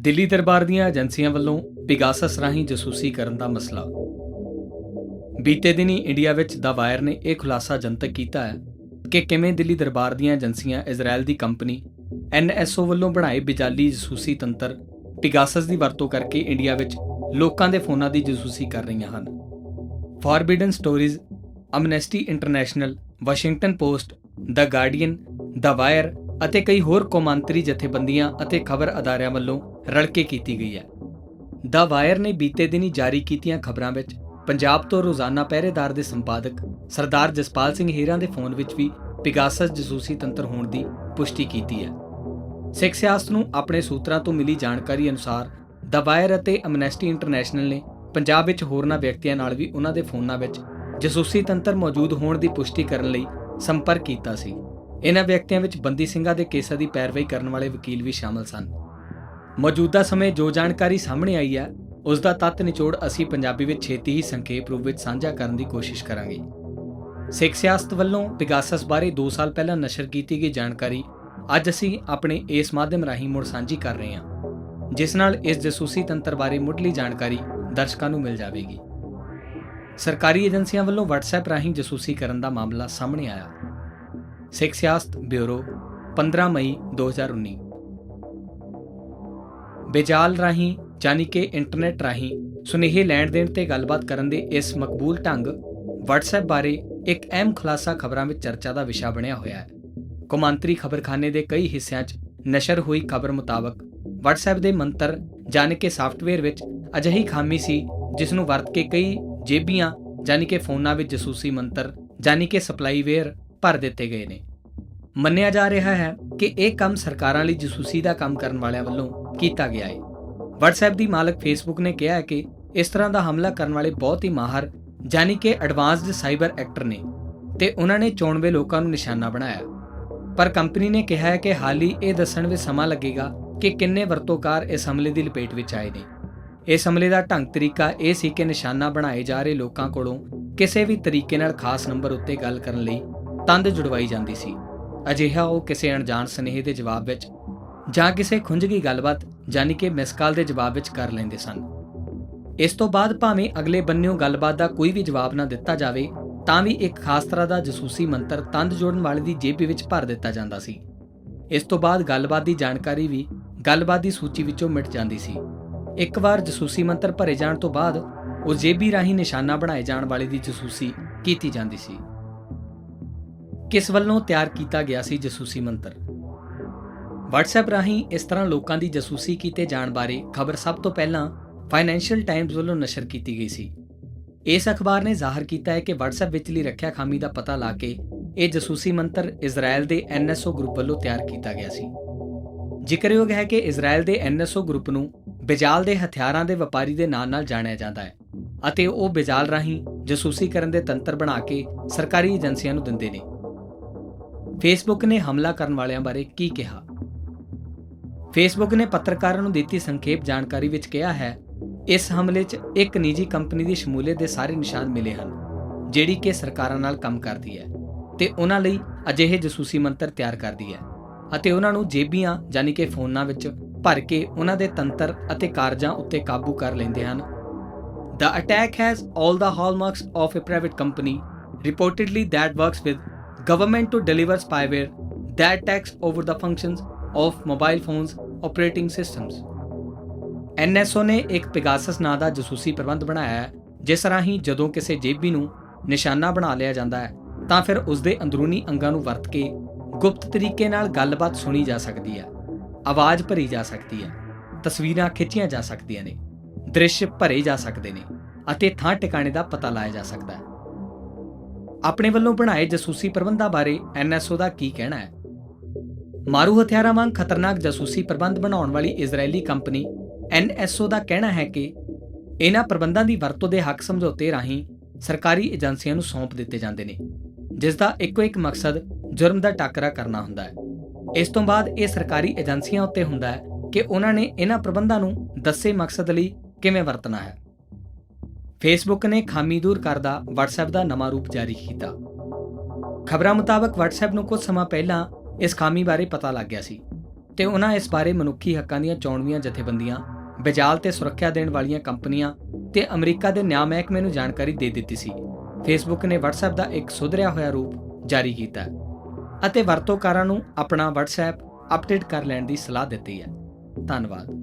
ਦਿੱਲੀ ਦਰਬਾਰ ਦੀਆਂ ਏਜੰਸੀਆਂ ਵੱਲੋਂ ਪਿਗਾਸਸ ਰਾਹੀਂ ਜਸੂਸੀ ਕਰਨ ਦਾ ਮਸਲਾ। ਬੀਤੇ ਦਿਨੀ ਇੰਡੀਆ ਵਿੱਚ ਦਾ ਵਾਇਰ ਨੇ ਇਹ ਖੁਲਾਸਾ ਜਨਤਕ ਕੀਤਾ ਹੈ ਕਿ ਕਿਵੇਂ ਦਿੱਲੀ ਦਰਬਾਰ ਦੀਆਂ ਏਜੰਸੀਆਂ ਇਜ਼ਰਾਈਲ ਦੀ ਕੰਪਨੀ ਐਨਐਸਓ ਵੱਲੋਂ ਬਣਾਏ ਬਿਜਾਲੀ ਜਾਸੂਸੀ ਤੰਤਰ ਪਿਗਾਸਸ ਦੀ ਵਰਤੋਂ ਕਰਕੇ ਇੰਡੀਆ ਵਿੱਚ ਲੋਕਾਂ ਦੇ ਫੋਨਾਂ ਦੀ ਜਸੂਸੀ ਕਰ ਰਹੀਆਂ ਹਨ। Forbidden stories, Amnesty International, Washington Post, the Guardian, the Wire ਅਤੇ ਕਈ ਹੋਰ ਕੌਮਾਂਤਰੀ ਜਥੇਬੰਦੀਆਂ ਅਤੇ ਖਬਰ ਅਦਾਰਿਆਂ ਵੱਲੋਂ ਰਲ ਕੇ ਕੀਤੀ ਗਈ ਹੈ। ਦਾ ਵਾਇਰ ਨੇ ਬੀਤੇ ਦਿਨੀ ਜਾਰੀ ਕੀਤੀਆਂ ਖਬਰਾਂ ਵਿੱਚ ਪੰਜਾਬ ਤੋਂ ਰੋਜ਼ਾਨਾ ਪਹਿਰੇਦਾਰ ਦੇ ਸੰਪਾਦਕ ਸਰਦਾਰ ਜਸਪਾਲ ਸਿੰਘ ਹੀਰਾਂ ਦੇ ਫੋਨ ਵਿੱਚ ਵੀ ਪਿਗਾਸਸ ਜਸੂਸੀ ਤੰਤਰ ਹੋਣ ਦੀ ਪੁਸ਼ਟੀ ਕੀਤੀ ਹੈ। ਸਿੱਖ ਸਿਆਸਤ ਨੂੰ ਆਪਣੇ ਸੂਤਰਾਂ ਤੋਂ ਮਿਲੀ ਜਾਣਕਾਰੀ ਅਨੁਸਾਰ ਦਾ ਵਾਇਰ ਅਤੇ ਅਮਨੈਸਟੀ ਇੰਟਰਨੈਸ਼ਨਲ ਨੇ ਪੰਜਾਬ ਵਿੱਚ ਹੋਰਨਾਂ ਵਿਅਕਤੀਆਂ ਨਾਲ ਵੀ ਉਹਨਾਂ ਦੇ ਫੋਨਾਂ ਵਿੱਚ ਜਸੂਸੀ ਤੰਤਰ ਮੌਜੂਦ ਹੋਣ ਦੀ ਪੁਸ਼ਟੀ ਕਰਨ ਲਈ ਸੰਪਰਕ ਕੀਤਾ ਸੀ। ਇਹਨਾਂ ਵਿਅਕਤੀਆਂ ਵਿੱਚ ਬੰਦੀ ਸਿੰਘਾਂ ਦੇ ਕੇਸਾਂ ਦੀ ਪੈਰਵਾਈ ਕਰਨ ਵਾਲੇ ਵਕੀਲ ਵੀ ਸ਼ਾਮਲ ਸਨ। ਮੌਜੂਦਾ ਸਮੇਂ ਜੋ ਜਾਣਕਾਰੀ ਸਾਹਮਣੇ ਆਈ ਹੈ ਉਸ ਦਾ ਤੱਤ ਨਿਚੋੜ ਅਸੀਂ ਪੰਜਾਬੀ ਵਿੱਚ ਛੇਤੀ ਹੀ ਸੰਖੇਪ ਰੂਪ ਵਿੱਚ ਸਾਂਝਾ ਕਰਨ ਦੀ ਕੋਸ਼ਿਸ਼ ਕਰਾਂਗੇ। ਸਿੱਖ ਸਿਆਸਤ ਵੱਲੋਂ ਪਿਗਾਸਸ ਬਾਰੇ 2 ਸਾਲ ਪਹਿਲਾਂ ਨਸ਼ਰ ਕੀਤੀ ਗਈ ਜਾਣਕਾਰੀ ਅੱਜ ਅਸੀਂ ਆਪਣੇ ਇਸ ਮਾਧਿਅਮ ਰਾਹੀਂ ਮੁੜ ਸਾਂਝੀ ਕਰ ਰਹੇ ਹਾਂ, ਜਿਸ ਨਾਲ ਇਸ ਜਸੂਸੀ ਤੰਤਰ ਬਾਰੇ ਮੁੱਢਲੀ ਜਾਣਕਾਰੀ ਦਰਸ਼ਕਾਂ ਨੂੰ ਮਿਲ ਜਾਵੇਗੀ। ਸਰਕਾਰੀ ਏਜੰਸੀਆਂ ਵੱਲੋਂ WhatsApp ਰਾਹੀਂ ਜਸੂਸੀ ਕਰਨ ਦਾ ਮਾਮਲਾ ਸਾਹਮਣੇ ਆਇਆ। ਸਿੱਖ ਸਿਆਸਤ ਬਿਊਰੋ 15 ਮਈ 2019 ਬੇਜਾਲ ਰਾਹੀਂ ਯਾਨੀ ਕਿ ਇੰਟਰਨੈਟ ਰਾਹੀਂ ਸੁਨੇਹੇ ਲੈਣ ਦੇਣ ਤੇ ਗੱਲਬਾਤ ਕਰਨ ਦੇ ਇਸ ਮਕਬੂਲ ਢੰਗ WhatsApp ਬਾਰੇ ਇੱਕ ਅਹਿਮ ਖੁਲਾਸਾ ਖਬਰਾਂ ਵਿੱਚ ਚਰਚਾ ਦਾ ਵਿਸ਼ਾ ਬਣਿਆ ਹੋਇਆ ਹੈ। ਕੌਮਾਂਤਰੀ ਖਬਰਖਾਨੇ ਦੇ ਕਈ ਹਿੱਸਿਆਂ 'ਚ ਨਸ਼ਰ ਹੋਈ ਖਬਰ ਮੁਤਾਬਕ WhatsApp ਦੇ ਮੰਤਰ ਜਾਣ ਕਿ ਸਾਫਟਵੇਅਰ ਵਿੱਚ ਅਜਿਹੀ ਖਾਮੀ ਸੀ ਜਿਸ ਨੂੰ ਵਰਤ ਕੇ ਕਈ ਜੇਬੀਆਂ ਜਾਨੀ ਕਿ ਫੋਨਾਂ ਵਿੱਚ ਜਸੂਸੀ ਮੰਤਰ ਜਾਨੀ ਕਿ ਸਪਲਾਈਵੇਅਰ ਭਰ ਦਿੱਤੇ ਗਏ ਨੇ। ਮੰਨਿਆ ਜਾ ਰਿਹਾ ਹੈ ਕਿ ਇਹ ਕੰਮ ਸਰਕਾਰਾਂ ਲਈ ਜਸੂਸੀ ਦਾ ਕੰਮ ਕਰਨ ਵਾਲਿਆਂ ਵੱਲੋਂ ਕੀਤਾ ਗਿਆ ਹੈ WhatsApp ਦੀ ਮਾਲਕ Facebook ਨੇ ਕਿਹਾ ਹੈ ਕਿ ਇਸ ਤਰ੍ਹਾਂ ਦਾ ਹਮਲਾ ਕਰਨ ਵਾਲੇ ਬਹੁਤ ਹੀ ਮਾਹਰ ਜਾਨੀ ਕਿ ਐਡਵਾਂਸਡ ਸਾਈਬਰ ਐਕਟਰ ਨੇ ਤੇ ਉਹਨਾਂ ਨੇ ਚੋਣਵੇਂ ਲੋਕਾਂ ਨੂੰ ਨਿਸ਼ਾਨਾ ਬਣਾਇਆ। ਪਰ ਕੰਪਨੀ ਨੇ ਕਿਹਾ ਹੈ ਕਿ ਹਾਲ ਹੀ ਇਹ ਦੱਸਣ ਵਿੱਚ ਸਮਾਂ ਲੱਗੇਗਾ ਕਿ ਕਿੰਨੇ ਵਰਤੋਂਕਾਰ ਇਸ ਹਮਲੇ ਦੀ ਲਪੇਟ ਵਿੱਚ ਆਏ ਨੇ। ਇਸ ਹਮਲੇ ਦਾ ਢੰਗ ਤਰੀਕਾ ਇਹ ਸੀ ਕਿ ਨਿਸ਼ਾਨਾ ਬਣਾਏ ਜਾ ਰਹੇ ਲੋਕਾਂ ਕੋਲੋਂ ਕਿਸੇ ਵੀ ਤਰੀਕੇ ਨਾਲ ਖਾਸ ਨੰਬਰ ਉੱਤੇ ਗੱਲ ਕਰਨ ਲਈ ਤੰਦ ਜੁੜਵਾਈ ਜਾਂਦੀ ਸੀ। ਅਜਿਹਾ ਉਹ ਕਿਸੇ ਅਣਜਾਣ ਸੁਨੇਹੇ ਦੇ ਜਵਾਬ ਵਿੱਚ ਜਾਂ ਕਿਸੇ ਖੁੰਝਗੀ ਗੱਲਬਾਤ ਯਾਨੀ ਕਿ ਮਿਸਕਾਲ ਦੇ ਜਵਾਬ ਵਿੱਚ ਕਰ ਲੈਂਦੇ ਸਨ। ਇਸ ਤੋਂ ਬਾਅਦ ਭਾਵੇਂ ਅਗਲੇ ਬੰਨਿਓ ਗੱਲਬਾਤ ਦਾ ਕੋਈ ਵੀ ਜਵਾਬ ਨਾ ਦਿੱਤਾ ਜਾਵੇ, ਤਾਂ ਵੀ ਇੱਕ ਖਾਸ ਤਰ੍ਹਾਂ ਦਾ ਜਸੂਸੀ ਮੰਤਰ ਤੰਦ ਜੋੜਨ ਵਾਲੇ ਦੀ ਜੇਬ ਵਿੱਚ ਭਰ ਦਿੱਤਾ ਜਾਂਦਾ ਸੀ। ਇਸ ਤੋਂ ਬਾਅਦ ਗੱਲਬਾਤ ਦੀ ਜਾਣਕਾਰੀ ਵੀ ਗੱਲਬਾਤ ਦੀ ਸੂਚੀ ਵਿੱਚੋਂ ਮਿਟ ਜਾਂਦੀ ਸੀ। ਇੱਕ ਵਾਰ ਜਸੂਸੀ ਮੰਤਰ ਭਰੇ ਜਾਣ ਤੋਂ ਬਾਅਦ ਉਹ ਜੇਬੀ ਰਾਹੀਂ ਨਿਸ਼ਾਨਾ ਬਣਾਏ ਜਾਣ ਵਾਲੇ ਦੀ ਜਸੂਸੀ ਕੀਤੀ ਜਾਂਦੀ ਸੀ। ਕਿਸ ਵੱਲੋਂ ਤਿਆਰ ਕੀਤਾ ਗਿਆ ਸੀ ਜਸੂਸੀ ਮੰਤਰ? WhatsApp ਰਾਹੀਂ ਇਸ ਤਰ੍ਹਾਂ ਲੋਕਾਂ ਦੀ ਜਸੂਸੀ ਕੀਤੇ ਜਾਣ ਬਾਰੇ ਖਬਰ ਸਭ ਤੋਂ ਪਹਿਲਾਂ ਫਾਈਨੈਂਸ਼ੀਅਲ ਟਾਈਮਜ਼ ਵੱਲੋਂ ਨਸ਼ਰ ਕੀਤੀ ਗਈ ਸੀ। ਇਸ ਅਖਬਾਰ ਨੇ ਜ਼ਾਹਰ ਕੀਤਾ ਹੈ ਕਿ WhatsApp ਵਿਚਲੀ ਰੱਖਿਆ ਖਾਮੀ ਦਾ ਪਤਾ ਲਾ ਕੇ ਇਹ ਜਸੂਸੀ ਮੰਤਰ ਇਜ਼ਰਾਈਲ ਦੇ NSO ਗਰੁੱਪ ਵੱਲੋਂ ਤਿਆਰ ਕੀਤਾ ਗਿਆ ਸੀ। ਜ਼ਿਕਰਯੋਗ ਹੈ ਕਿ ਇਜ਼ਰਾਈਲ ਦੇ NSO ਗਰੁੱਪ ਨੂੰ ਬਿਜਾਲ ਦੇ ਹਥਿਆਰਾਂ ਦੇ ਵਪਾਰੀ ਦੇ ਨਾਂ ਨਾਲ ਜਾਣਿਆ ਜਾਂਦਾ ਹੈ ਅਤੇ ਉਹ ਬਿਜਾਲ ਰਾਹੀਂ ਜਸੂਸੀ ਕਰਨ ਦੇ ਤੰਤਰ ਬਣਾ ਕੇ ਸਰਕਾਰੀ ਏਜੰਸੀਆਂ ਨੂੰ ਦਿੰਦੇ ਨੇ। ਫੇਸਬੁੱਕ ਨੇ ਹਮਲਾ ਕਰਨ ਵਾਲਿਆਂ ਬਾਰੇ ਕੀ ਕਿਹਾ? ਫੇਸਬੁੱਕ ਨੇ ਪੱਤਰਕਾਰਾਂ ਨੂੰ ਦਿੱਤੀ ਸੰਖੇਪ ਜਾਣਕਾਰੀ ਵਿੱਚ ਕਿਹਾ ਹੈ, ਇਸ ਹਮਲੇ 'ਚ ਇੱਕ ਨਿੱਜੀ ਕੰਪਨੀ ਦੀ ਸ਼ਮੂਲੀਅਤ ਦੇ ਸਾਰੇ ਨਿਸ਼ਾਨ ਮਿਲੇ ਹਨ, ਜਿਹੜੀ ਕਿ ਸਰਕਾਰਾਂ ਨਾਲ ਕੰਮ ਕਰਦੀ ਹੈ ਤੇ ਉਹਨਾਂ ਲਈ ਅਜਿਹੇ ਜਸੂਸੀ ਮੰਤਰ ਤਿਆਰ ਕਰਦੀ ਹੈ ਅਤੇ ਉਹਨਾਂ ਨੂੰ ਜੇਬੀਆਂ ਯਾਨੀ ਕਿ ਫੋਨਾਂ ਵਿੱਚ ਭਰ ਕੇ ਉਹਨਾਂ ਦੇ ਤੰਤਰ ਅਤੇ ਕਾਰਜਾਂ ਉੱਤੇ ਕਾਬੂ ਕਰ ਲੈਂਦੇ ਹਨ। The attack has all the hallmarks of a private company. Reportedly, that works with government to deliver spyware that takes over the functions of mobile phones operating systems. NSO ਨੇ ਇੱਕ ਪਿਗਾਸਸ ਨਾਂ ਦਾ ਜਸੂਸੀ ਪ੍ਰਬੰਧ ਬਣਾਇਆ ਹੈ, ਜਿਸ ਰਾਹੀਂ ਜਦੋਂ ਕਿਸੇ ਜੇਬੀ ਨੂੰ ਨਿਸ਼ਾਨਾ ਬਣਾ ਲਿਆ ਜਾਂਦਾ ਹੈ, ਤਾਂ ਫਿਰ ਉਸ ਦੇ ਅੰਦਰੂਨੀ ਅੰਗਾਂ ਨੂੰ ਵਰਤ ਕੇ ਗੁਪਤ ਤਰੀਕੇ ਨਾਲ ਗੱਲਬਾਤ ਸੁਣੀ ਜਾ ਸਕਦੀ ਹੈ, ਆਵਾਜ਼ ਭਰੀ ਜਾ ਸਕਦੀ ਹੈ, ਤਸਵੀਰਾਂ ਖਿੱਚੀਆਂ ਜਾ ਸਕਦੀਆਂ ਨੇ, ਦ੍ਰਿਸ਼ ਭਰੇ ਜਾ ਸਕਦੇ ਨੇ ਅਤੇ ਥਾਂ ਟਿਕਾਣੇ ਦਾ ਪਤਾ ਲਾਇਆ ਜਾ ਸਕਦਾ ਹੈ ਆਪਣੇ ਵੱਲੋਂ ਬਣਾਏ ਜਾਸੂਸੀ ਪ੍ਰਬੰਧਾਂ ਬਾਰੇ ਐਨਐਸਓ ਦਾ ਕੀ ਕਹਿਣਾ ਹੈ? ਮਾਰੂ ਹਥਿਆਰਾਂ ਵਾਂਗ ਖਤਰਨਾਕ ਜਾਸੂਸੀ ਪ੍ਰਬੰਧ ਬਣਾਉਣ ਵਾਲੀ ਇਜ਼ਰਾਈਲੀ ਕੰਪਨੀ ਐਨਐਸਓ ਦਾ ਕਹਿਣਾ ਹੈ ਕਿ ਇਹਨਾਂ ਪ੍ਰਬੰਧਾਂ ਦੀ ਵਰਤੋਂ ਦੇ ਹੱਕ ਸਮਝੌਤੇ ਰਾਹੀਂ ਸਰਕਾਰੀ ਏਜੰਸੀਆਂ ਨੂੰ ਸੌਂਪ ਦਿੱਤੇ ਜਾਂਦੇ ਨੇ, ਜਿਸ ਦਾ ਇੱਕੋ ਇੱਕ ਮਕਸਦ ਜੁਰਮ ਦਾ ਟਾਕਰਾ ਕਰਨਾ ਹੁੰਦਾ ਹੈ। ਇਸ ਤੋਂ ਬਾਅਦ ਇਹ ਸਰਕਾਰੀ ਏਜੰਸੀਆਂ ਉੱਤੇ ਹੁੰਦਾ ਹੈ ਕਿ ਉਹਨਾਂ ਨੇ ਇਹਨਾਂ ਪ੍ਰਬੰਧਾਂ ਨੂੰ ਦੱਸੇ ਮਕਸਦ ਲਈ ਕਿਵੇਂ ਵਰਤਣਾ ਹੈ। ਫੇਸਬੁੱਕ ਨੇ ਖਾਮੀ ਦੂਰ ਕਰਦਾ WhatsApp ਦਾ ਨਵਾਂ ਰੂਪ ਜਾਰੀ ਕੀਤਾ। ਖਬਰਾਂ ਮੁਤਾਬਕ WhatsApp ਨੂੰ ਕੁਝ ਸਮਾਂ ਪਹਿਲਾਂ ਇਸ ਖਾਮੀ ਬਾਰੇ ਪਤਾ ਲੱਗ ਗਿਆ ਸੀ ਤੇ ਉਹਨਾਂ ਇਸ ਬਾਰੇ ਮਨੁੱਖੀ ਹੱਕਾਂ ਦੀਆਂ ਚੋਣਵੀਆਂ ਜਥੇਬੰਦੀਆਂ, ਬਜਾਲ ਤੇ ਸੁਰੱਖਿਆ ਦੇਣ ਵਾਲੀਆਂ ਕੰਪਨੀਆਂ ਤੇ ਅਮਰੀਕਾ ਦੇ ਨਿਆਂ ਮਹਿਕਮੇ ਨੂੰ ਜਾਣਕਾਰੀ ਦੇ ਦਿੱਤੀ ਸੀ। ਫੇਸਬੁੱਕ ਨੇ WhatsApp ਦਾ ਇੱਕ ਸੁਧਰਿਆ ਹੋਇਆ ਰੂਪ ਜਾਰੀ ਕੀਤਾ ਅਤੇ ਵਰਤੋਂਕਾਰਾਂ ਨੂੰ ਆਪਣਾ WhatsApp ਅਪਡੇਟ ਕਰ ਲੈਣ ਦੀ ਸਲਾਹ ਦਿੱਤੀ ਹੈ। ਧੰਨਵਾਦ।